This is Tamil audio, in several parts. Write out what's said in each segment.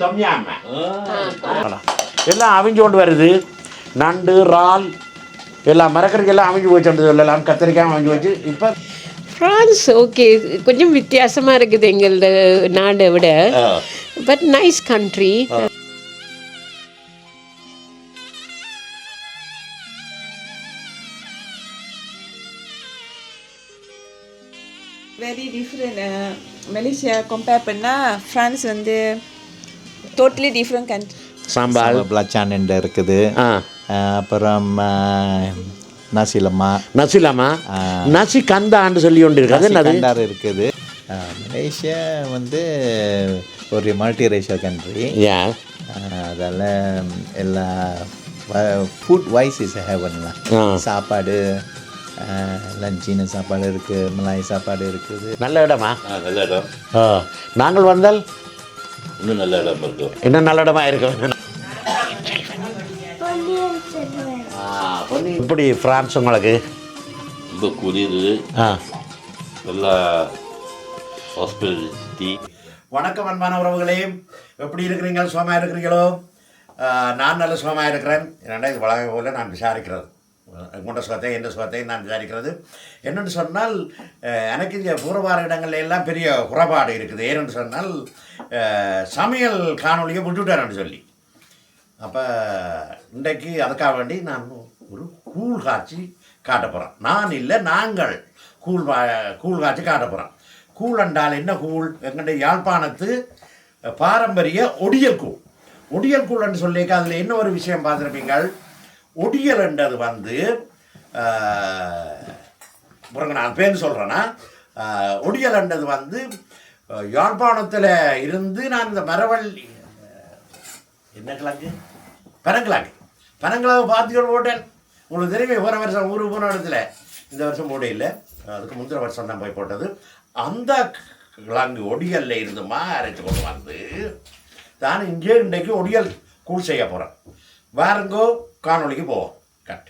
தொம்யாம எல்லாம் அவிஞ்சு கொண்டு வருது. நண்டு இறால் எல்லாம் மரக்கறிக்கு எல்லாம் அவிஞ்சு போச்சு சொல்லலாம். கத்திரிக்காய் அவிஞ்சு வச்சு இப்போ ஃப்ரான்ஸ் ஓகே கொஞ்சம் வித்தியாசமாக இருக்குது எங்களோட நாடை விட. But nice country very different Malaysia compare பண்ணால் ஃப்ரான்ஸ் வந்து totally different country sambar. Belacan இருக்குது. அப்புறம் அஹ், நசி லம்மா நசிலாமா நசி கந்தான்னு சொல்லி கொண்டு கண்டார் இருக்குது. அஹ், மலேசியா வந்து ஒரு மல்டி ரேஷியல் கண்ட்ரி ஏன் அதில் எல்லா ஃபுட் வைஸ் இஸ் ஹேவன்லாம். சாப்பாடு அஹ், எல்லாம் சீன சாப்பாடு இருக்குது மலாய் சாப்பாடு இருக்குது. நல்ல இடமா? நல்ல இடம். ஆ நாங்கள் வந்தால்? இன்னும் நல்ல இடம் இருக்கும் இன்னும் நல்ல இடமா இருக்கும் ஆ, பொன்னி- எப்படி ஃப்ரான்ஸ் உங்களுக்கு? ரொம்ப குளிர். ஆ. நல்லா ஹாஸ்பிட்டாலிட்டி வணக்கம் அன்பான உறவுகளே. எப்படி இருக்கிறீங்க சுகமாக இருக்கிறீங்களோ நான் நல்ல சுகமாக இருக்கிறேன். ரெண்டாயிரத்தி வளக போல நான் விசாரிக்கிறது. உங்களோட சுகத்தை எந்த சுகத்தையும் நான் விசாரிக்கிறது. என்னென்னு சொன்னால் எனக்கு இங்கே பூர்வார இடங்கள்ல எல்லாம் பெரிய குறைபாடு இருக்குது. ஏன்னு சொன்னால் சமையல் காணொலியை விட்டுட்டாரன்னு சொல்லி. அப்போ இன்றைக்கு அதுக்காக வேண்டி நான் ஒரு கூழ் காய்ச்சி காட்ட போகிறேன் நான் இல்லை நாங்கள் கூழ் வா கூழ் காய்ச்சி காட்ட போகிறோம் கூழ் என்றால் என்ன கூழ்? எங்களுடைய யாழ்ப்பாணத்து பாரம்பரிய ஒடியல் கூழ். ஒடியல் கூழ் என்று சொல்லிக்க அதில் என்ன ஒரு விஷயம் பார்த்துருப்பீங்கள் ஒடியல் என்றது வந்து பிறகு நான் பேர் சொல்கிறேன்னா ஒடியல் என்றது வந்து யாழ்ப்பாணத்தில் இருந்து நான் இந்த மரவள்ளி என்ன கிழக்கு பனங்கிழங்கு. பனங்கிழங்கு பார்த்துக்கிட்டு போட்டேன். உங்களுக்கு தெரியுமே போன வருஷம் ஊருக்கு போன இடத்துல இந்த வருஷம் போட இல்லை. அதுக்கு முந்தின வருஷம் தான் போய் போட்டது. அந்த கிழங்கு ஒடியல்ல இருந்து மா கொண்டு வந்து தான் இங்கே இன்றைக்கு ஒடியல் கூழ் செய்ய போகிறேன் வாருங்கோ காணொளிக்கு போவோம் கட்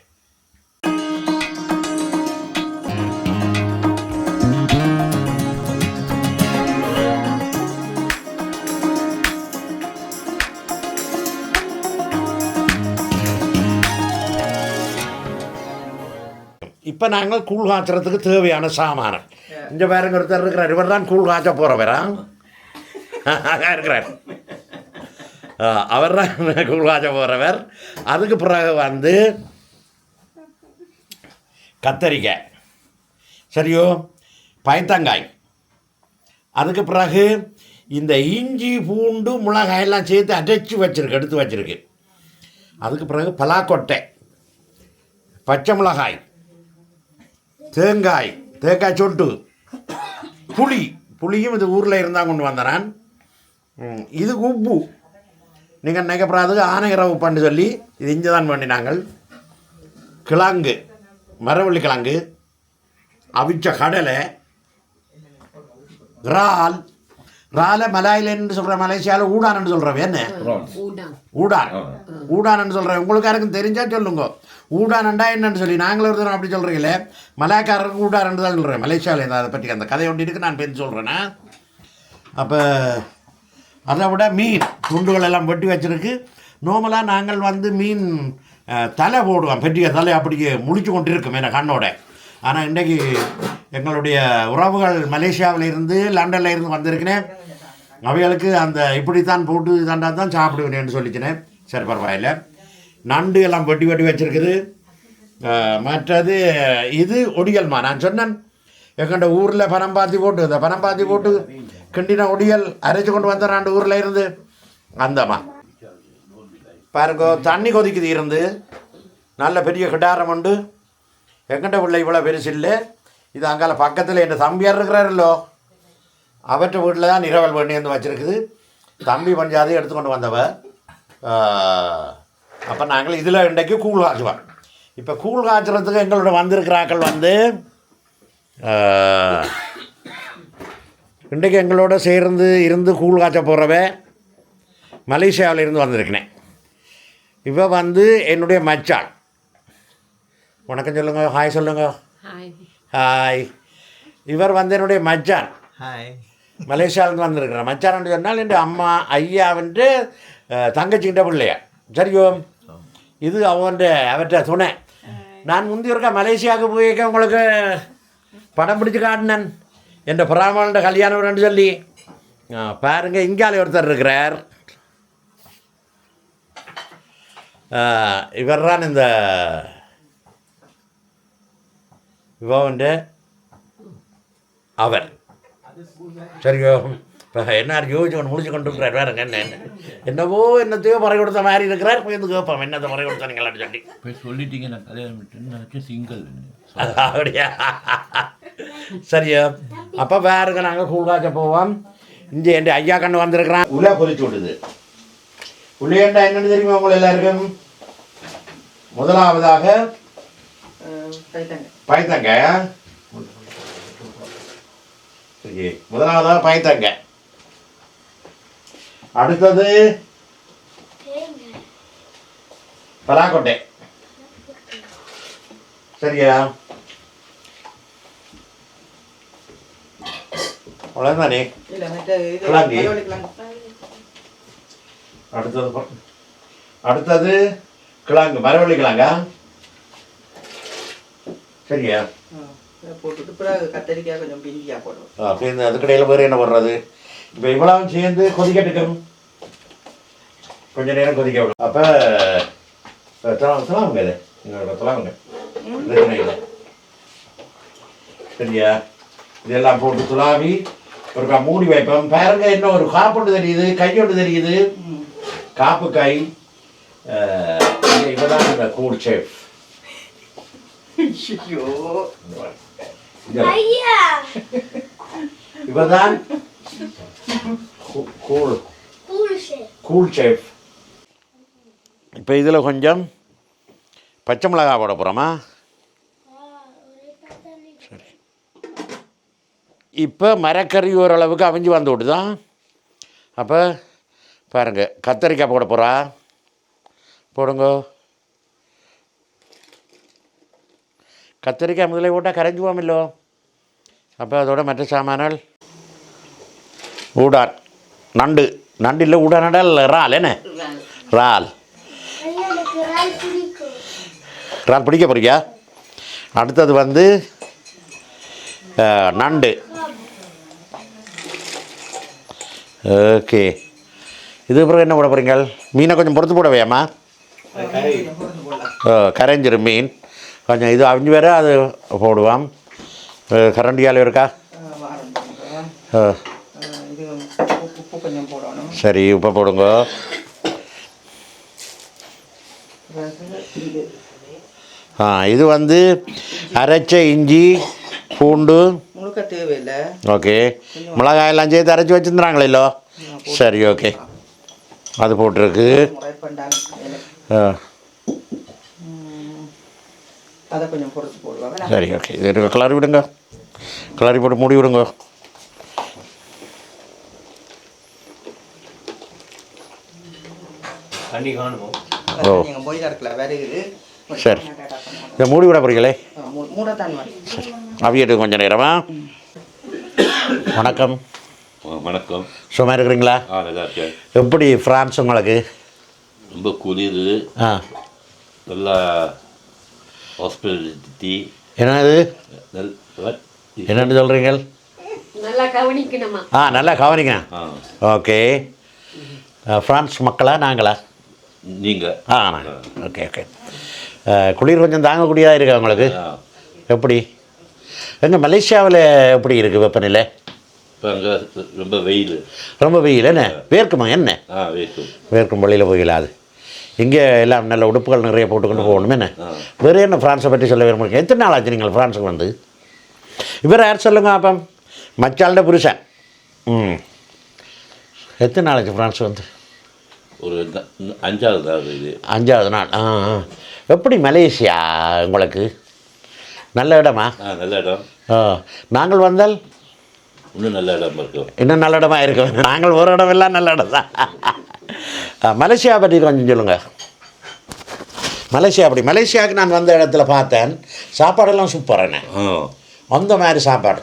இப்போ நாங்கள் கூழ் காய்ச்சறதுக்கு தேவையான சாமானம் இங்கே வேறுங்க ஒருத்தர் இருக்கிறார். இவர் தான் கூழ் காய்ச்ச போகிறவரா இருக்கிறார். அவர் தான் கூழ் போகிறவர் அதுக்கு பிறகு வந்து கத்தரிக்காய் சரியோ? பயத்தங்காய். அதுக்கு பிறகு இந்த இஞ்சி பூண்டு மிளகாய் எல்லாம் சேர்த்து அடைச்சி வச்சிருக்கு எடுத்து வச்சிருக்கு. அதுக்கு பிறகு பலாக்கொட்டை பச்சை மிளகாய் தேங்காய் தேங்காய் சொட்டு புளி. புளியும் இது ஊரில் இருந்தால் கொண்டு வந்தனான் இது உப்பு. நீங்கள் நினைக்கப்படாது ஆனைகிற உப்பான்னு சொல்லி இது இங்கே தான் பண்ணினாங்கள் கிழங்கு மரவள்ளி கிழங்கு அவிச்ச கடலை இறால் இறாலை மலாயிலன்னு சொல்கிற மலேசியாவில் ஊடான்னு சொல்கிறவன் என்ன? ஊடான். ஊடான்னு சொல்கிறேன் உங்களுக்கு யாருக்கும் தெரிஞ்சா சொல்லுங்க. ஊடானண்டா என்னன்னு சொல்லி நாங்களும் ஒரு அப்படி சொல்கிறீங்களே மலையாக்காரருக்கு ஊடாரன்னு தான் சொல்கிறேன் மலேசியாவில் அதை பற்றி அந்த கதை இருக்கு நான் பேர் சொல்கிறேன்னா அப்போ அதை விட மீன் துண்டுகள் எல்லாம் வெட்டி வச்சிருக்கு. நோமலாக நாங்கள் வந்து மீன் தலை போடுவோம். பெரிய தலை அப்படியே முடிச்சு கொண்டு இருக்கும் என்ன கண்ணோட. ஆனால் இன்றைக்கு எங்களுடைய உறவுகள் மலேசியாவில் இருந்து லண்டனில் இருந்து வந்திருக்கிறேன். அவைகளுக்கு அந்த இப்படித்தான் போட்டு தாண்டா தான் சாப்பிடுவேன்னு சொல்லிச்சினேன் சரி பரவாயில்ல. நண்டு எல்லாம் வெட்டி வெட்டி வச்சிருக்குது. மற்றது இது ஒடியல்மா? நான் சொன்னேன். எங்கள்கிட்ட ஊரில் பணம் பாத்தி போட்டு இந்த பணம் பாத்தி போட்டு கிண்டின ஒடியல் அரைச்சு கொண்டு வந்த ரெண்டு ஊரில் இருந்து. அந்தம்மா. பாருங்க தண்ணி கொதிக்குது இருந்து. நல்ல பெரிய கிடாரம் உண்டு. எங்கிட்ட பிள்ளை இவ்வளோ பெருசு இல்லை. இது அங்கால பக்கத்தில் என் தம்பியார் இருக்கிறாரல்லோ. அவற்ற வீட்டில் தான் நிரவல் பண்ணி வந்து வச்சுருக்குது. தம்பி பஞ்சாதையும் எடுத்துக்கொண்டு வந்தவ. அப்போ நாங்கள் இதில் இன்றைக்கு கூழ் காய்ச்சுவோம். இப்போ கூழ் காய்ச்சறதுக்கு எங்களோட வந்திருக்கிறாக்கள் வந்து இன்றைக்கு எங்களோட சேர்ந்து இருந்து கூழ் காய்ச்ச போகிறவ மலேசியாவில் இருந்து வந்திருக்கிறேன். இவ வந்து என்னுடைய மச்சாள் வணக்கம் சொல்லுங்க ஹாய் சொல்லுங்க. ஹாய் ஹாய் இவர் வந்து என்னுடைய மச்சான். ஹாய் மலேசியாவிலேருந்து வந்திருக்கிறேன் மச்சான் சொன்னால் என் அம்மா ஐயா வந்து தங்கச்சிக்கிட்ட பிள்ளைய. சரியோ? இது அவன் அவர்கிட்ட துணை நான் முந்தி இருக்க மலேசியாவுக்கு போயிருக்க உங்களுக்கு படம் பிடிச்சு காட்டினேன். என் பிராமணன் கல்யாணம் ரெண்டு சொல்லி. பாருங்க இங்காலே ஒருத்தர் இருக்கிறார். இவர் தான் இந்த இவன்ட்டு அவர். சரியோ இப்போ என்ன யோசிச்சு கொண்டு முடிச்சு கொண்டு இருக்கிறார். வேறுங்க என்ன என்ன? என்னவோ என்னத்தையோ முறை கொடுத்த மாதிரி இருக்கிறார். போய் வந்து கேட்போம். என்னத்தை முறை கொடுத்தா நீங்கள் சொல்லி. போய் சொல்லிட்டீங்க நான் கல்யாணம் விட்டு. நினச்சி சிங்கிள். அப்படியா சரியா அப்போ வேறுங்க நாங்கள் கூழ்காய்ச்ச போவோம் இங்கே என் ஐயா கண்ணு வந்திருக்கிறான் உள்ள பொறிச்சு விடுது உள்ளேண்டா என்னன்னு தெரியுமா உங்களை எல்லாருக்கும் முதலாவதாக பைத்தங்க சரி முதலாவதாக பைத்தங்க அடுத்தது பலாக்கொட்டை சரியா? அவ்வளோதானே கிழங்கு அடுத்தது அடுத்தது கிழங்கு மரவள்ளி கிழங்கா? சரியா? போட்டுட்டு பிறகு கத்தரிக்காய் கொஞ்சம் போடுவோம். அதுக்கடையில் வேறு என்ன பண்ணுறது இப்போ சேர்ந்து கொதிக்கட்டுக்கும். கொஞ்ச நேரம் கொதிக்க விடும். அப்போ துலாவுங்க இது. உங்களோட துலாவுங்க. சரியா இதெல்லாம் போட்டு துலாவி ஒரு மூடி வைப்போம். பாருங்க என்ன ஒரு காப்பு தெரியுது கையொண்டு தெரியுது. காப்பு கை இவதான் இந்த கூல் ஷேஃப் ஐயோ. இவதான் கூல் கூல் ஷேஃப் இப்போ இதில் கொஞ்சம் பச்சை மிளகா போட போகிறோமா இப்போ மரக்கறி ஓரளவுக்கு அவிஞ்சு வந்து விட்டுதான் அப்போ பாருங்கள் கத்தரிக்காய் போட போகிறா போடுங்க. கத்தரிக்காய் முதலே போட்டால் கரைஞ்சுவோமில்லோ அப்போ அதோட மற்ற சாமானால் ஊடான். நண்டு. நண்டு இல்லை ஊடானடால் இறால் என்ன? இறால். இறால் பிடிக்க போறியா? அடுத்தது வந்து நண்டு. ஓகே. இது பிறகு என்ன போட போகிறீங்க மீனை கொஞ்சம் பொறுத்து போட வேமா ஓ கரைஞ்சிரும் மீன். கொஞ்சம் இது அவிஞ்சு பேரை அது போடுவான் கரண்டியால் இருக்கா? ஆ சரி உப்பை போடுங்க. ஆ இது வந்து அரைச்ச இஞ்சி பூண்டு. முழுக்க தேவையில்லை. ஓகே. மிளகாயெல்லாம் சேர்த்து அரைச்சி வச்சுருந்தாங்களோ சரி ஓகே. அது போட்டிருக்கு. அதை கொஞ்சம் பொறுத்து போடுவாங்க சரி ஓகே. இது கிளறி விடுங்க. கிளறி போட்டு மூடி விடுங்க. ஓ. நீங்கள் போய் சரி. இதை மூடி விட போறீங்களே? மூடத்தான் மாதிரி அவியட்டு கொஞ்சம் நேரமா? வணக்கம். வணக்கம். சும்மா இருக்கிறீங்களா? ஆ நல்லா இருக்கேன். எப்படி ஃப்ரான்ஸ் உங்களுக்கு? ரொம்ப குளிர் ஆ. நல்லா ஹாஸ்பிட்டாலிட்டி என்னது? என்னென்னு சொல்கிறீங்க நல்லா கவனிக்கணுமா? ஆ நல்லா கவனிக்கணும் ஆ. ஓகே. ஃப்ரான்ஸ் மக்களா நாங்களா? நீங்கள் ஆ நாங்கள் ஓகே ஓகே. குளிர் கொஞ்சம் தாங்கக்கூடியதாக இருக்கா உங்களுக்கு? எப்படி? எங்க மலேசியாவில் எப்படி இருக்குது வெப்பநிலை? ரொம்ப வெயில். ரொம்ப வெயில் என்ன? வேர்க்குமா என்ன? வேர்க்கும். வழியில் போயிடலாது. இங்கே எல்லாம் நல்ல உடுப்புகள் நிறைய போட்டுக்கொண்டு போகணும் என்ன. வேறு என்ன ஃப்ரான்ஸை பற்றி சொல்ல விரும்புறீங்க? எத்தனை நாள் ஆச்சு நீங்கள் ஃப்ரான்ஸுக்கு வந்து? இவர் யார் சொல்லுங்க அப்போ மச்சாள்ட புருஷன். ம். எத்தனை நாள் ஆச்சு ஃப்ரான்ஸ் வந்து? ஒரு அஞ்சாவது நாள் இது. அஞ்சாவது நாள் ஆ. எப்படி மலேசியா உங்களுக்கு? நல்ல இடமா? ஆ நல்ல இடம். ஆ. நாங்கள் வந்தால்? இன்னும் நல்ல இடம் இருக்கும் இன்னும் நல்ல இடமா இருக்கும் நாங்கள் ஒரு இடம் எல்லாம் நல்ல இடம் தான். மலேசியா பற்றி கொஞ்சம் சொல்லுங்க. மலேசியா அப்படி மலேசியாவுக்கு நான் வந்த இடத்துல பார்த்தேன். சாப்பாடெல்லாம் சூப்பரானே ஆ அந்த மாதிரி சாப்பாடு.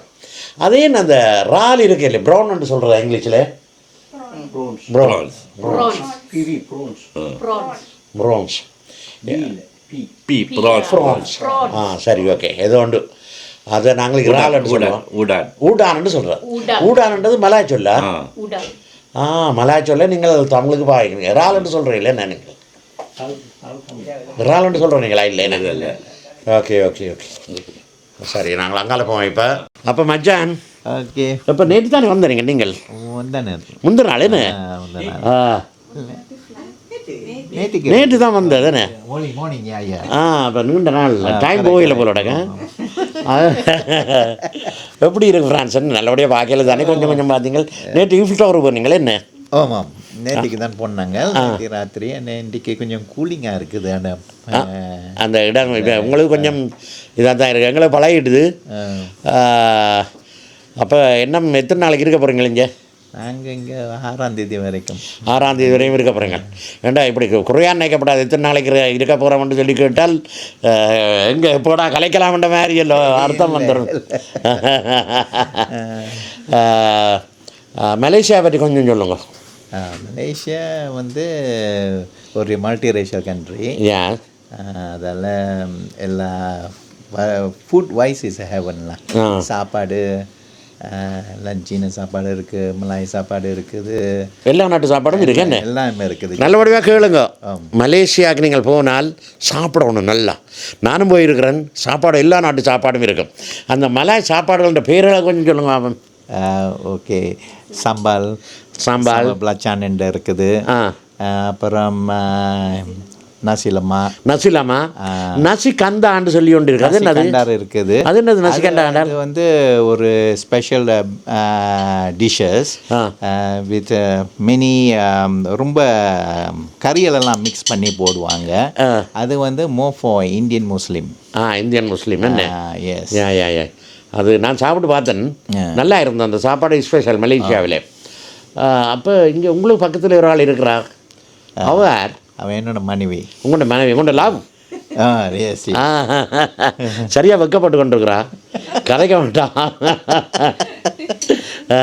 அதே அந்த ரால் இருக்கு இல்லை ப்ரௌன் சொல்கிறதா இங்கிலீஷில்? ப்ரௌன்ஸ் ப்ரௌன்ஸ் ப்ரான்ஸ் ப்ரான்ஸ் ஆ சரி ஓகே ஏதோ உண்டு அதை நாங்களுக்கு இறால்னு சொல்லுவோம் ஊடான் ஊடான்னு சொல்கிறோம் ஊடான். ஊடான்ன்றது மலாய் சொல்லா ஆ மலாய் சொல்ல நீங்கள் தமிழுக்கு பாய்க்கிறீங்க இறால்னு சொல்கிறீங்களே நீங்கள் இறால்னு சொல்கிறீங்களா இல்லை என்ன இல்லை ஓகே ஓகே ஓகே சரி நாங்கள் அங்கால போவோம் இப்போ அப்போ மச்சான் ஓகே இப்போ நேற்று தானே வந்தீங்க நீங்கள் வந்தானே முந்தின நாள் என்ன நேற்று தான் யா யா ஆ அப்போ நீண்ட நாள் டைம் போகல போலோடங்க எப்படி இருக்கு ஃப்ரான்ஸ் நல்லபடியாக பார்க்கல தானே? கொஞ்சம் கொஞ்சம் பார்த்தீங்க நேற்று ஈஃபில் டவர் போனீங்களே என்ன? ஆமாம் நேற்றுக்கு தான் போனாங்க. நேற்று ராத்திரி. இன்றைக்கு கொஞ்சம் கூலிங்காக இருக்குது அந்த அந்த இடம் இப்போ உங்களுக்கு கொஞ்சம் இதாக தான் இருக்குது எங்களை பழகிடுது அப்போ என்ன எத்தனை நாளைக்கு இருக்க போகிறீங்க இங்கே? நாங்கள் இங்கே ஆறாம் தேதி வரைக்கும். ஆறாம் தேதி வரையும் இருக்க போகிறீங்க ஏண்டா இப்படி குறையான் நினைக்கப்படாது? எத்தனை நாளைக்கு இரு- இருக்க போகிறோம்னு சொல்லி கேட்டால் எங்கே எப்போடா கலைக்கலாம்ன்ற மாதிரி எல்லோ அர்த்தம் வந்துடும் மலேசியா பற்றி கொஞ்சம் சொல்லுங்க. ஆ, மலேசியா வந்து ஒரு மல்டி ரேஷியல் கண்ட்ரி ஏன் அதில் எல்லா ஃபுட் வைஸ் இஸ் ஹேவன்லாம். சாப்பாடு எல்லாம் சீன சாப்பாடு இருக்குது மலாய் சாப்பாடு இருக்குது. எல்லா நாட்டு சாப்பாடும் இருக்கு என்ன? எல்லாமே இருக்குது. நல்லபடியாக கேளுங்க. மலேசியாவுக்கு நீங்கள் போனால் சாப்பிடணும் நல்லா. நானும் போயிருக்கிறேன். சாப்பாடு எல்லா நாட்டு சாப்பாடும் இருக்கும் அந்த மலாய் சாப்பாடுகளோட பேர்களை கொஞ்சம் சொல்லுங்க அவன் ஓகே. சம்பால் சாம்பால். பிளாச்சான் இருக்குது. அப்புறம் நசி லம்மா நசிலாமா நசி கந்தான்னு சொல்லி ஒன்று இருக்கு. அது என்னது? இருக்குது. அது என்னது நசி அது வந்து ஒரு ஸ்பெஷல் டிஷ்ஷஸ். வித் மினி ரொம்ப கறிகளெல்லாம் மிக்ஸ் பண்ணி போடுவாங்க. அது வந்து மோ ஃபார் இந்தியன் முஸ்லீம் ஆ இந்தியன் முஸ்லீம் என்ன? Yes ya ya ya. அது நான் சாப்பிட்டு பார்த்தேன். நல்லா இருந்தது அந்த சாப்பாடு ஸ்பெஷல் மலேசியாவில். அப்போ இங்கே உங்களுக்கு பக்கத்தில் ஒரு ஆள் இருக்கிறா அவர் அவன் என்னோட மனைவி. உங்களோட மனைவி உங்களோட லாபம் ஆ எஸ் ஆ, சரியா வெக்கப்பட்டு கொண்டிருக்கிறா. கதைக்க மாட்டான் ஆ,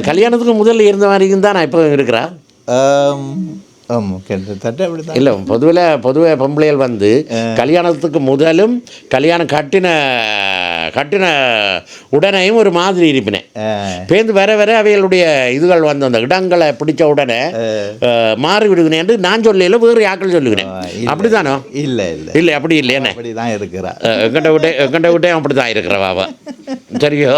கல்யாணத்துக்கு முதல்ல இருந்த மாதிரி தான் நான் இப்போ இருக்கிறா. இல்லை பொதுவில் பொதுவாக பொம்பளைகள் வந்து கல்யாணத்துக்கு முதலும் கல்யாணம் கட்டின கட்டின உடனேயும் ஒரு மாதிரி இருப்பினேன் பேந்து வர வர அவைகளுடைய இதுகள் வந்து அந்த இடங்களை பிடிச்ச உடனே மாறி விடுகிறேன் என்று நான் சொல்லல வேறு யாக்கள் சொல்லுகிறேன். அப்படிதானோ இல்லை இல்லை இல்லை. அப்படி இல்லையேண்ணே அப்படி தான் இருக்கிறா. எங்கண்ட விட்டே எங்கண்ட விட்டையும் அப்படி தான் இருக்கிறவ சரியோ?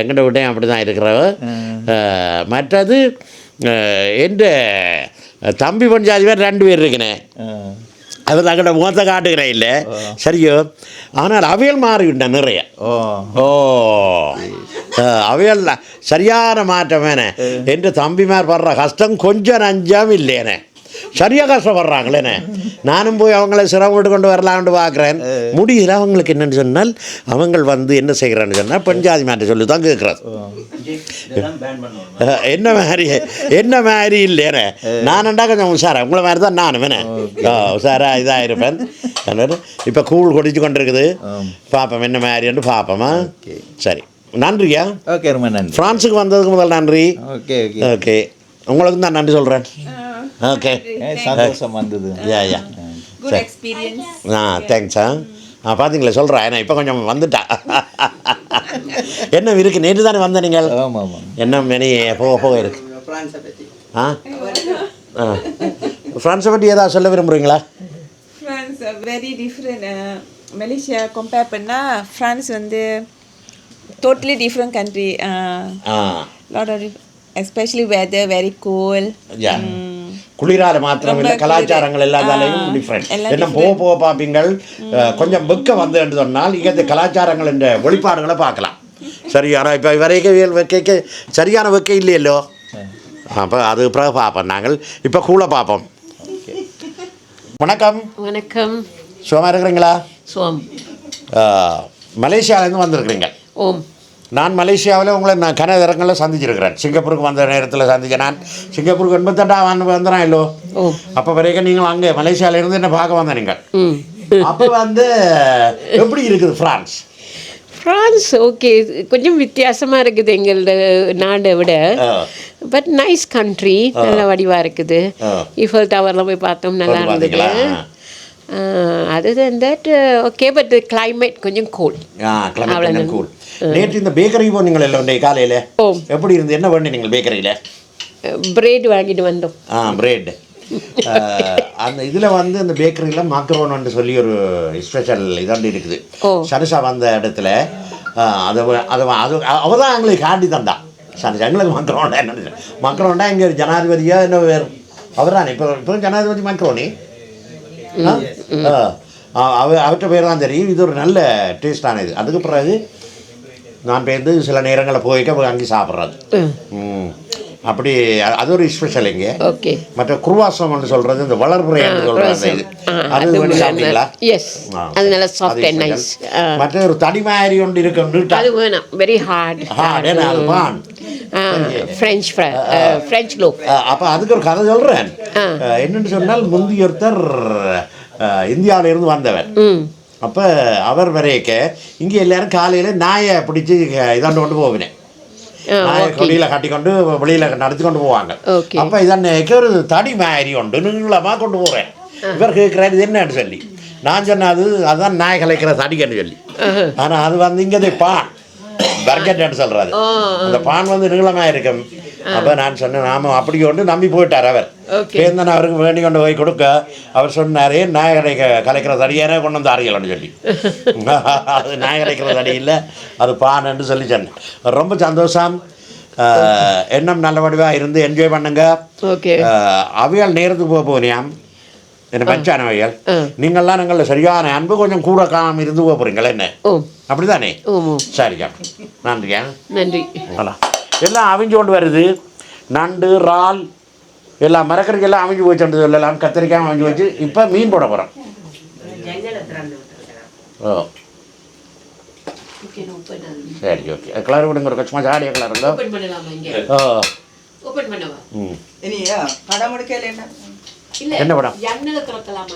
எங்கண்ட விட்டையும் அப்படி தான் இருக்கிறவ மற்றது எந்த தம்பி பஞ்சாதி பேர் ரெண்டு பேர் இருக்கிறேன். அவர் தங்கட முகத்தை காட்டுகிறேன் இல்லை. சரியோ ஆனால் அவையல் மாறிவிட்டேன் நிறைய. ஓ. அவையல் சரியான மாற்றமேனே என்று தம்பிமார் படுற கஷ்டம் கொஞ்சம் நஞ்சம் இல்லையேனே. சரியாக கஷ்டப்படுறாங்களேனே நானும் போய் அவங்கள சிரமப்பட்டு கொண்டு வரலாம்னு பார்க்குறேன். முடியல அவங்களுக்கு என்னன்னு சொன்னால் அவங்கள் வந்து என்ன செய்கிறான்னு சொன்னால் பெண் ஜாதி மாற்ற சொல்லி தான் கேட்குறது என்ன மாதிரி என்ன மாதிரி இல்லையேனே. நானண்டா கொஞ்சம் உஷாரா. உங்களை மாதிரி தான் நானும் ஓ உஷாரா இதாக இருப்பேன் இப்போ கூழ் குடிச்சு கொண்டு இருக்குது பார்ப்போம் என்ன மாதிரின்னு பார்ப்போமா சரி. நன்றியா? ஓகே ரொம்ப நன்றி. ஃப்ரான்ஸுக்கு வந்ததுக்கு முதல் நன்றி. Okay okay. ஓகே. உங்களுக்கு தான் நன்றி சொல்கிறேன் ஓகே ஏ, சந்தோஷம் வந்தது. யா யா Good experience. ஆ தேங்க்ஸா ஆ பார்த்தீங்களா சொல்கிறேன் ஏன்னா இப்போ கொஞ்சம் வந்துட்டா. என்ன இருக்கு? நேற்று தானே வந்த நீங்கள்? ஆமாம் ஆமாம். என்ன மெனி போக போக இருக்கு. ஆ? ஆ. ஃப்ரான்ஸை பற்றி ஏதாவது சொல்ல விரும்புகிறீங்களா France are very different. Uh, Malaysia compare பண்ணா France வந்து totally different country. Uh, ah. lot of dif- especially குளிரால மாத்திரம் இல்லை கலாச்சாரங்கள். எல்லாத்தாலையும் டிஃப்ரெண்ட் எல்லாம் என்ன போக போக பார்ப்பீங்கள் கொஞ்சம் வெக்க வந்து என்று சொன்னால் இங்கே கலாச்சாரங்கள் என்ற வெளிப்பாடுகளை பார்க்கலாம். சரி ஆனால் இப்போ வரைக்கும் வெக்கைக்கு சரியான வெக்கை இல்லையல்லோ? அப்போ அது பிறகு பார்ப்போம் நாங்கள். இப்போ கூட பார்ப்போம். வணக்கம். வணக்கம். சுகமாக இருக்கிறீங்களா? சுவாம் அஹ், மலேசியாவிலேருந்து வந்திருக்கிறீங்க. ஓம். நான் மலேசியாவில் உங்களை நான் கனதரங்களில் சந்திச்சிருக்கிறேன். சிங்கப்பூருக்கு வந்த நேரத்தில் சந்திச்சேன் நான். சிங்கப்பூருக்கு எண்பத்தெட்டாம் ஆண்டு வந்தேன் இல்லோ? அப்போ வரைக்கும் நீங்கள் அங்கே மலேசியால இருந்து என்ன பார்க்க வந்த நீங்கள். அப்போ வந்து எப்படி இருக்குது ஃப்ரான்ஸ் ஃப்ரான்ஸ் ஓகே. கொஞ்சம் வித்தியாசமாக இருக்குது எங்களோட நாடை விட. பட் நைஸ் கண்ட்ரி நல்ல வடிவாக இருக்குது. ஈஃபல் டவரில் போய் பார்த்தோம் நல்லா இருந்தது. அது தட் ஓகே பட் climate கொஞ்சம் கோல் ஆ கிளம்பி அவ்வளவுதான். கூல் நேற்று இந்த பேக்கரி போனீங்களே இல்லை காலையில் ஓ. எப்படி இருந்து என்ன பண்ணி நீங்கள் பேக்கரியில் பிரெட் வாங்கிட்டு வந்தோம் ஆ பிரெட் அந்த இதில் வந்து இந்த பேக்கரியில் மாக்ரோன்னு சொல்லி ஒரு ஸ்பெஷல் இதாண்டு இருக்குது. சனுஷா வந்த இடத்துல அதை அதை அது அவ தான் எங்களுக்கு காட்டி தந்தா சனுஷா எங்களுக்கு மக்ரோண்டா என்ன மக்ரோண்டா இங்கே ஜனாதிபதியா என்ன வேறு அவர் தானே இப்போ இப்போ ஜனாதிபதி மக்ரோனி அவ அவர்கிட்ட பேர் தான் தெரியும் இது ஒரு நல்ல டேஸ்டான இது அதுக்கு பிறகு நான் பேருந்து சில நேரங்களில் போய்க்க அங்கே சாப்பிட்றது. அப்படி அது ஒரு ஸ்பெஷல் இங்கே. ஓகே மற்ற குருவாசம்னு சொல்றது இந்த வளர்புறைன்னு சொல்றது அந்த இது. அது வேண்டி சாப்பிட்டீங்களா? எஸ். அது நல்லா சாஃப்ட் அண்ட். நைஸ் மற்ற ஒரு தடி மாதிரி ஒன்று இருக்கு. அது வேணாம். வெரி ஹார்ட் Hard, என்ன அது பான்? ஃப்ரெஞ்ச் ஃப்ரெஞ்ச் லோ அப்போ அதுக்கு ஒரு கதை சொல்கிறேன். என்னன்னு சொன்னால் முந்தி ஒருத்தர் இந்தியாவில இருந்து வந்தவர் அப்போ அவர் வரையக்க இங்கே எல்லாரும் காலையில் நாயை பிடிச்சி இதாண்டு கொண்டு போவினேன். கொடியில் கட்டி கொண்டு வெளியில் நடத்தி கொண்டு போவாங்க. அப்போ இதன்னைக்கு ஒரு தடி மாதிரி உண்டு நீளமாக கொண்டு போகிறேன் இவர் கேட்குறாரு இது என்னன்னு சொல்லி. நான் சொன்னேன் அது அதுதான் நாய் கலைக்கிற தடிக்கன்னு சொல்லி. ஆனால் அது வந்து இங்கே பான். பர்கெட்னு சொல்கிறாரு அந்த பான் வந்து நீளமாக இருக்கும். அப்போ நான் சொன்னேன் நாம அப்படி கொண்டு நம்பி போயிட்டார் அவர். சேர்ந்தன் அவருக்கு வேண்டி கொண்டு போய் கொடுக்க அவர் சொன்னாரே நாய் கலைக்க கலைக்கிற தடியானே கொண்டு வந்து அறியலன்னு சொல்லி. அது நாய் கலைக்கிற தடி இல்லை அது பான்னு சொல்லி சொன்னேன். ரொம்ப சந்தோஷம். எண்ணம் நல்லபடியாக இருந்து என்ஜாய் பண்ணுங்க. அவியல் நேரத்துக்கு போக போனியாம் என்ன பஞ்சான அவியல். நீங்கள்லாம் எங்களை சரியான அன்பு கொஞ்சம் கூட காணாம இருந்து போக போறீங்களா என்ன? அப்படிதானே? ஓமோ சரிக்கா நன்றியா நன்றி. எல்லாம் அவிஞ்சு கொண்டு வருது. நண்டு இறால் எல்லாம் மரக்கறிக்கு எல்லாம் அவிஞ்சு போச்சு சொல்லலாம். கத்திரிக்காய் அவிஞ்சு வச்சு இப்போ மீன் போட போகிறோம் ஓ. சரி ஓகே. கலர் விடுங்க ஒரு ஓப்பன் பண்ணலாமா இங்கே? ஓ. ம். என்ன? இல்ல என்ன படம்? திறக்கலாமா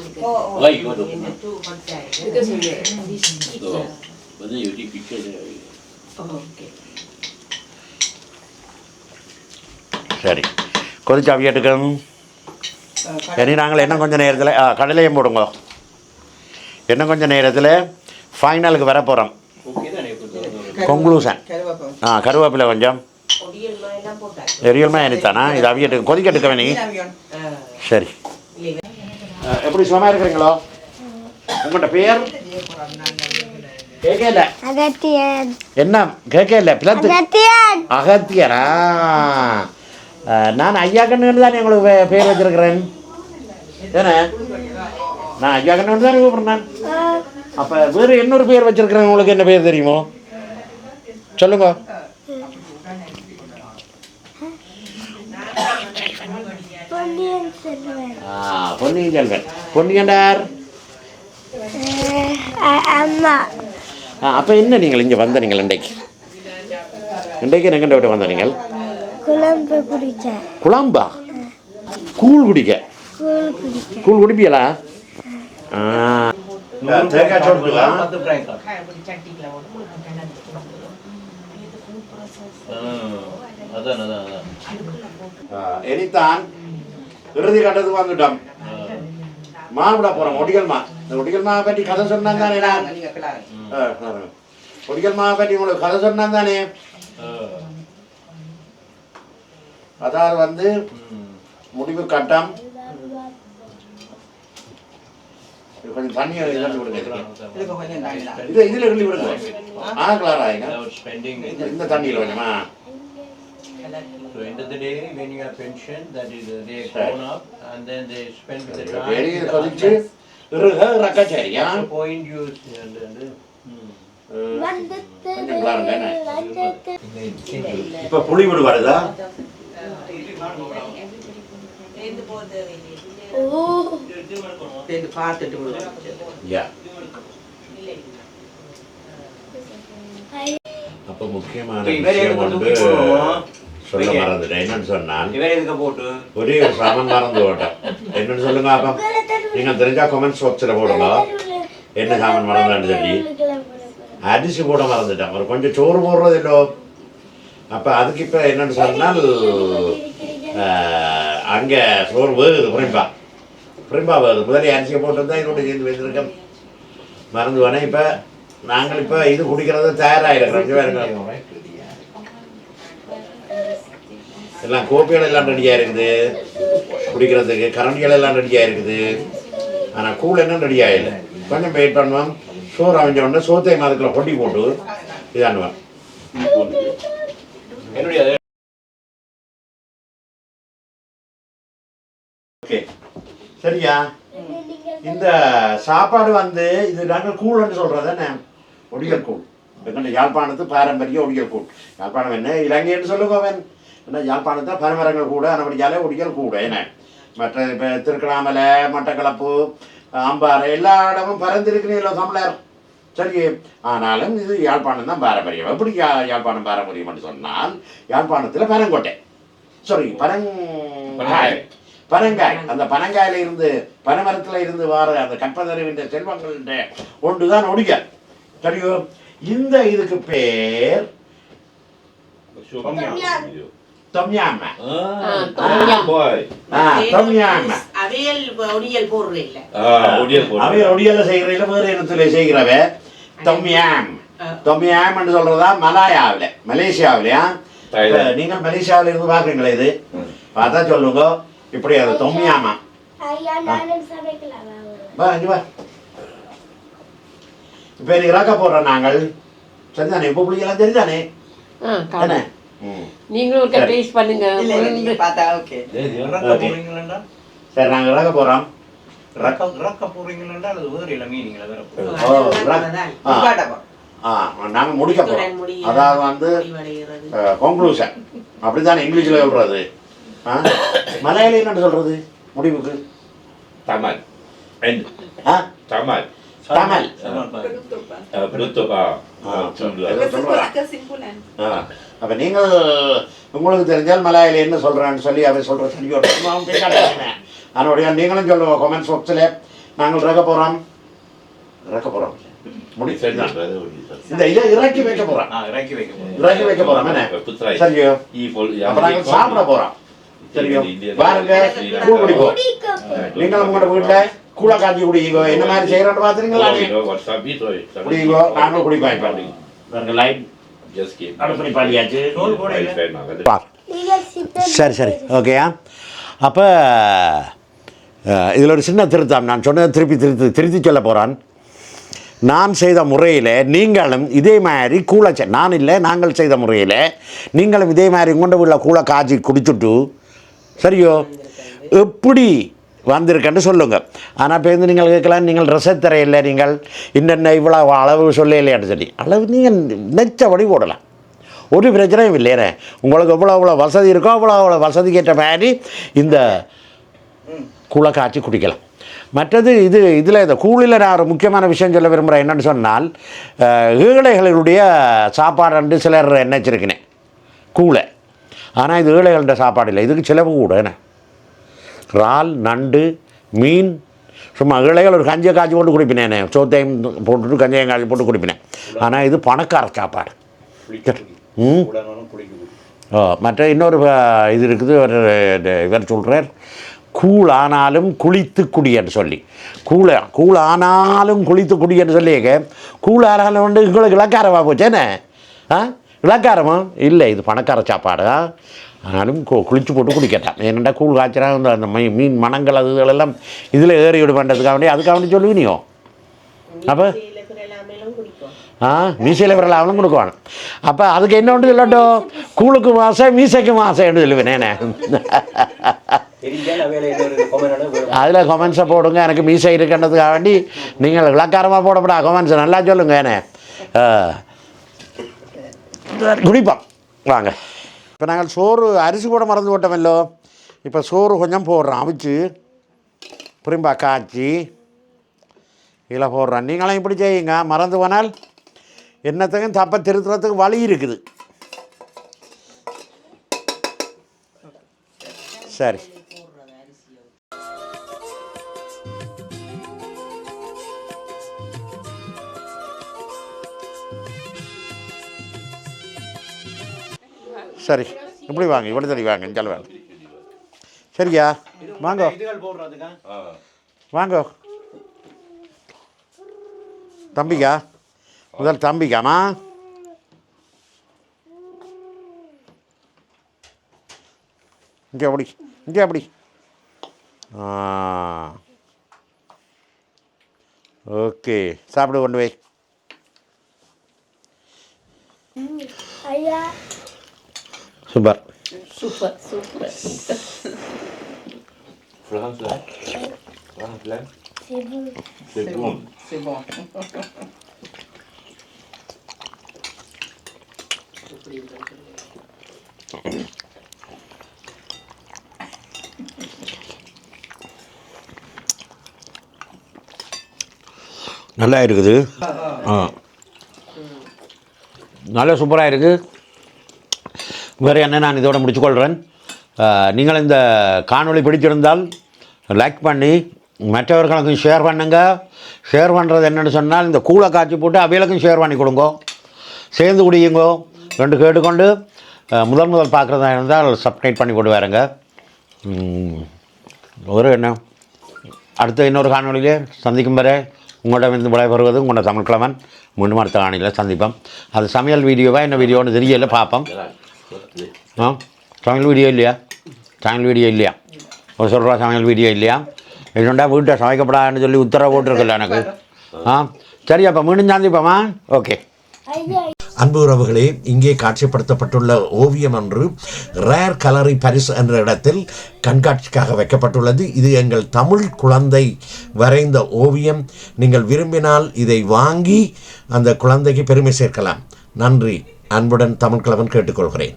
uh, But then you take picture there. oh, okay. சரி கொதிச்சு அவியட்டுக்கணும் சரி நாங்கள் என்ன கொஞ்சம் நேரத்தில் ஆ கடலையும் போடுங்க. இன்னும் கொஞ்சம் நேரத்தில் ஃபைனலுக்கு வர போகிறோம் கொங்க்ளூஷன் ஆ கருவேப்பிலை கொஞ்சம். எரியல்மா எனித்தானா இது அவியட்டு கொதிக்கட்டுக்க வேணி. சரி. எப்படி சுகமாக இருக்கிறீங்களோ? உங்கள்கிட்ட பேர்? கேட்கல அகத்தியன். என்ன? கேட்கல பிளத்து. அகத்தியன். அகத்தியரா? ஆ, நான் ஐயா கண்ணு தானே உங்களுக்கு பேர் வச்சிருக்கிறேன். ஏன்னா நான் ஐயா கண்ணு தானே கூப்பிடுறேன் அப்போ வேறு இன்னொரு பேர் வச்சிருக்கிறேன். உங்களுக்கு என்ன பேர் தெரியுமோ? சொல்லுங்க. பொன்னியின் செல்வன். பொன்னியண்டார் அம்மா. அப்போ என்ன நீங்கள் இங்கே வந்த நீங்கள் இன்றைக்கு? இன்றைக்கு எங்கண்ட விட்டு வந்த நீங்கள்? குழம்பு குடிச்சேன் குழம்பா? கூழ் குடிக்க. கூழ் அதான் இனித்தான் இறுதி கட்டத்துக்கு வந்துட்டோம். மாவிட போகிறோம் ஒடிகள் மா இந்த ஒடிகள் மா பற்றி கதை சொன்னாங்க தானே நான்? நீங்க கிளாரு ஆ, பாருங்க. ஒடிகள் மா பற்றி உங்களுக்கு கதை சொன்னாங்க தானே அதாவது வந்து முடிவு கட்டம். கொஞ்சம் தண்ணி இது இதில் கிள்ளி விடுங்க ஆ. கிளாரா இந்த தண்ணியில் வேணுமா So end of the day, when you have pension, that is, uh, they grown up and then they spend time. with the கொதிச்சு others. இறுக ரக்கச்சேரியா That's the point you, and, and, hmm. சேர்ந்து பார்த்துட்டு விடுவோம் தூக்கி போடுவோம். சொல்ல. மறந்துட்டேன் என்னன்னு சொன்னால் ஒரே ஒரு சாமன் மறந்து போட்டேன் என்னன்னு சொல்லுங்க அப்போ. நீங்கள் தெரிஞ்சா கமெண்ட்ஸ் பாக்ஸில் போடுங்க. என்ன சாமான் மறந்தான்னு சொல்லி. அரிசி போட மறந்துட்டேன். ஒரு கொஞ்சம் சோறு போடுறதில்லோ அப்போ அதுக்கு இப்போ என்னன்னு சொன்னால் அங்கே சோறு வேகுது புரிம்பா. புரிம்பா வேகுது. முதலே அரிசியை போட்டு தான் இதோட சேர்ந்து வச்சிருக்கேன் மறந்து வேணே இப்போ நாங்கள் இப்போ இது குடிக்கிறது தயாராகிருக்கிறோம் இங்க பாருங்க. எல்லாம் கோப்பைகள் எல்லாம் ரெடியாக இருக்குது குடிக்கிறதுக்கு கரண்டிகள் எல்லாம் ரெடியாக இருக்குது ஆனால் கூழ் என்ன ரெடி ஆகலை. கொஞ்சம் வெயிட் பண்ணுவோம். சோறு அமைஞ்ச உடனே சோத்தை மரத்துல கொட்டி போட்டு இதானுவேன் என்னுடைய ஓகே சரியா? இந்த சாப்பாடு வந்து இது நாங்கள் கூழ்னு சொல்கிறது தானே ஒடியல் கூழ் எங்கள்ட யாழ்ப்பாணத்து பாரம்பரிய ஒடியல் கூழ் யாழ்ப்பாணம் என்ன? இலங்கைன்னு சொல்லுங்க அவன். என்ன யாழ்ப்பாணத்தில் பரமரங்கள் கூட அனபடியாலே ஒடியல் கூட என்ன? மற்ற இப்போ திருக்கணாமலை மட்டக்களப்பு அம்பாறை எல்லா இடமும் பறந்துருக்கிறீங்களோ தமிழர். சரி. ஆனாலும் இது யாழ்ப்பாணம் தான் பாரம்பரியம். எப்படி யா யாழ்ப்பாணம் பாரம்பரியம்னு சொன்னால் யாழ்ப்பாணத்தில் பரங்கோட்டை சாரி பரங்காய் பனங்காய். அந்த பனங்காயில இருந்து பனைமரத்துல இருந்து வர அந்த கற்பதறிவின்ற செல்வங்கள்ன்ற ஒன்றுதான் ஒடிக்க சரியோ? இந்த இதுக்கு பேர் தொம்யாம ஆ தொம்யாம அவியல் ஒடியல் போடுற இல்ல அவை ஒடியல செய்கிறதுல வேறு இனத்துல செய்கிறவ? தொம்யாம் தொம்யாம்னு சொல்றதா? மலாயாவில். மலேசியாவிலையா? இப்ப நீங்க மலேசியாவில இருந்து பாக்குறீங்களா இது. பார்த்தா சொல்லுங்க. இப்படி அது தொம்யாமா ஐயா நானும் சமைக்கலாம். வா இங்க வா. இப்போ எனக்கு ராக்கா போடுறோம் நாங்கள். சரிதானே? இப்போ பிள்ளைங்களாம் ஆ காணும். ம் நீங்களும் ஒரு டேஸ்ட் பண்ணுங்க. இல்ல இல்ல, நீங்க பார்த்தா ஓகே போறீங்களா சரி. ரா- ஆ. ஆ நாங்கள் முடிக்க போகிறோம் அதாவது வந்து கன்க்ளூஷன் அப்படித்தானே இங்கிலீஷில் சொல்கிறது ஆ? மலையாளி என்ன சொல்கிறது முடிவுக்கு. tamat. Tamil. Uh, penutup ah. Ah, kesimpulan ஆ அப்போ நீங்கள் உங்களுக்கு தெரிஞ்சால் மலையாளி என்ன சொல்கிறான்னு சொல்லி அவன் சொல்கிற சொல்லி அதனுடைய நீங்களும் சொல்லுவோம் கமெண்ட்ஸ் பாக்ஸில் நாங்கள் இறக்க போகிறோம் இறக்க போகிறோம் இந்த இதை இறக்கி வைக்க போகிறோம் ஆ, இறக்கி வைக்க போறோம். இறக்கி வைக்க போகிறோம் என்ன. சரியோ? அப்போ நாங்கள் சாப்பிட போகிறோம் சரியோ? பாருங்க கூழ் குடிப்போம் நீங்களும் உங்களோட வீட்டில் கூழ காய்ச்சி குடிங்க என்ன மாதிரி itu. குடிங்கோ நாங்களும் குடிப்போம் இப்போ பாருங்க லைட் சரி சரி ஓகேயா அப்போ இதில் ஒரு சின்ன திருத்தம் நான் சொன்னதை திருப்பி திருத்தி திருத்தி சொல்ல போகிறான் நான் செய்த முறையில் நீங்களும் இதே மாதிரி கூழை செ- நான் இல்லை நாங்கள் செய்த முறையில் நீங்களும் இதே மாதிரி உங்கள்ட உள்ள கூழை காய்ச்சி குடிச்சுட்டு சரியோ எப்படி வந்திருக்கேன்னு சொல்லுங்க. ஆனால் இப்போ வந்து நீங்கள் கேட்கலாம் நீங்கள் ட்ரெஸ்ஸை தரையில்லை நீங்கள் இன்னென்ன இவ்வளோ அளவு சொல்ல இல்லையான்னு சொல்லி. அளவு நீங்கள் நினைச்சபடி போடலாம் ஒரு பிரச்சனையும் இல்லையே உங்களுக்கு எவ்வளோ அவ்வளோ வசதி இருக்கோ அவ்வளோ அவ்வளோ வசதிக்கு ஏற்ற மாதிரி இந்த குளை காய்ச்சி குடிக்கலாம். மற்றது இது இதில் இந்த கூழில் நான் ஒரு முக்கியமான விஷயம் சொல்ல விரும்புகிறேன் என்னென்னு சொன்னால் ஏழைகளுடைய சாப்பாடு சிலர் என்ன வச்சிருக்கினேன் ஆனால் இது ஏழைகள்கிட்ட சாப்பாடு இல்லை. இதுக்கு செலவு கூட என்ன? இறால் நண்டு மீன் சும்மா ஏழைகள் ஒரு கஞ்சியை காய்ச்சி போட்டு குடிப்பினேனே. சோத்தையும் போட்டுட்டு கஞ்சியை காய்ச்சி போட்டு குடிப்பினேன். ஆனால் இது பணக்கார சாப்பாடு. ம்? மற்ற இன்னொரு இது இருக்குது ஒரு இது- இவர் சொல்கிறார் கூழ் ஆனாலும் குளித்து குடின்னு சொல்லி. கூழ கூழ் ஆனாலும் குளித்து குடின்னு சொல்லியிருக்க கூழ் ஆனாலும் வந்து உங்களுக்கு இலக்காரமா போச்சேனே ஆ? இலக்காரமா? இல்லை இது பணக்கார சாப்பாடு? ஆனாலும் கு குளிச்சு போட்டு குடிக்கட்டான் ஏனெண்டா கூழ் காய்ச்சறா அந்த அந்த மீ மீன் மனங்கள் அது இதுகளெல்லாம் இதில் ஏறி விட பண்ணுறதுக்காக வேண்டி அதுக்காக வேண்டி சொல்லுவீனியோ அப்போ ஆ மீசையில் விரல் அவனும் கொடுக்குவான் அப்போ அதுக்கு என்ன ஒன்று சொல்லட்டும் கூழுக்கு மாசை மீசைக்கு மாசைன்னு சொல்லுவேனே அதில் கொமெண்ட்ஸை போடுங்க எனக்கு மீசை இருக்குன்றதுக்காக வேண்டி நீங்கள் விளக்காரமாக போடப்படா கொமெண்ட்ஸை நல்லா சொல்லுங்க என்ன குடிப்போம் வாங்க இப்போ நாங்கள் சோறு அரிசி கூட மறந்து போட்டோமல்லோ இப்போ சோறு கொஞ்சம் போடுறோம் அவிச்சு புரியும்பா காய்ச்சி இதில் போடுறோம். நீங்களும் இப்படி செய்யுங்க. மறந்து போனால் என்னத்துக்கும் தப்பை திருத்துறதுக்கு வழி இருக்குது. சரி. சரி இப்படி வாங்க இவ்வளோ தடி வாங்க இங்கே வாங்க. சரியா? வாங்க. வாங்க. தம்பிக்கா? முதல் தம்பிக்காமா? இங்கே அப்படி இங்கே அப்படி ஓகே சாப்பிடு கொண்டு போய். ஐயா super super super C'est bon. C'est bon. நல்லா இருக்குது ஆ நல்லா சூப்பராக இருக்குது வேறு என்ன நான் இதோட முடிச்சுக்கொள்கிறேன் நீங்கள் இந்த காணொளி பிடிச்சிருந்தால் லைக் பண்ணி மற்றவர்களுக்கும் ஷேர் பண்ணுங்க. ஷேர் பண்ணுறது என்னென்னு சொன்னால் இந்த கூலை காய்ச்சி போட்டு அவைகளுக்கும் ஷேர் பண்ணி கொடுங்கோ. சேர்ந்து குடியுங்கோ. ரெண்டு கேட்டுக்கொண்டு முதல் முதல் பார்க்குறதா இருந்தால் சப்ஸ்கிரைப் பண்ணி கொண்டு வரேங்க. ஒரு என்ன? அடுத்த இன்னொரு காணொலியிலே சந்திக்கும் வரை உங்களிடமிருந்து விடைபெறுவது உங்களோட தமிழ்கிழமன் மீண்டும் அடுத்த காணொலியில் சந்திப்போம். அது சமையல் வீடியோவாக என்ன வீடியோன்னு தெரியல பார்ப்போம். ஆ சமையல் வீடியோ இல்லையா சமையல் வீடியோ இல்லையா ஒரு சொல்கிறா சமையல் வீடியோ இல்லையா இல்லைண்டா வீட்டை சமைக்கப்படாதுன்னு சொல்லி உத்தரவு போட்டிருக்கல எனக்கு ஆ சரி அப்போ மீண்டும் சந்திப்போமா ஓகே அன்பு உறவுகளே இங்கே காட்சிப்படுத்தப்பட்டுள்ள ஓவியம் ஒன்று ரேர் கலரி பரிஸ் என்ற இடத்தில் கண்காட்சிக்காக வைக்கப்பட்டுள்ளது இது எங்கள் தமிழ் குழந்தை வரைந்த ஓவியம் நீங்கள் விரும்பினால் இதை வாங்கி அந்த குழந்தைக்கு பெருமை சேர்க்கலாம் நன்றி அன்புடன் தமிழ் கிழவன் கேட்டுக்கொள்கிறேன்.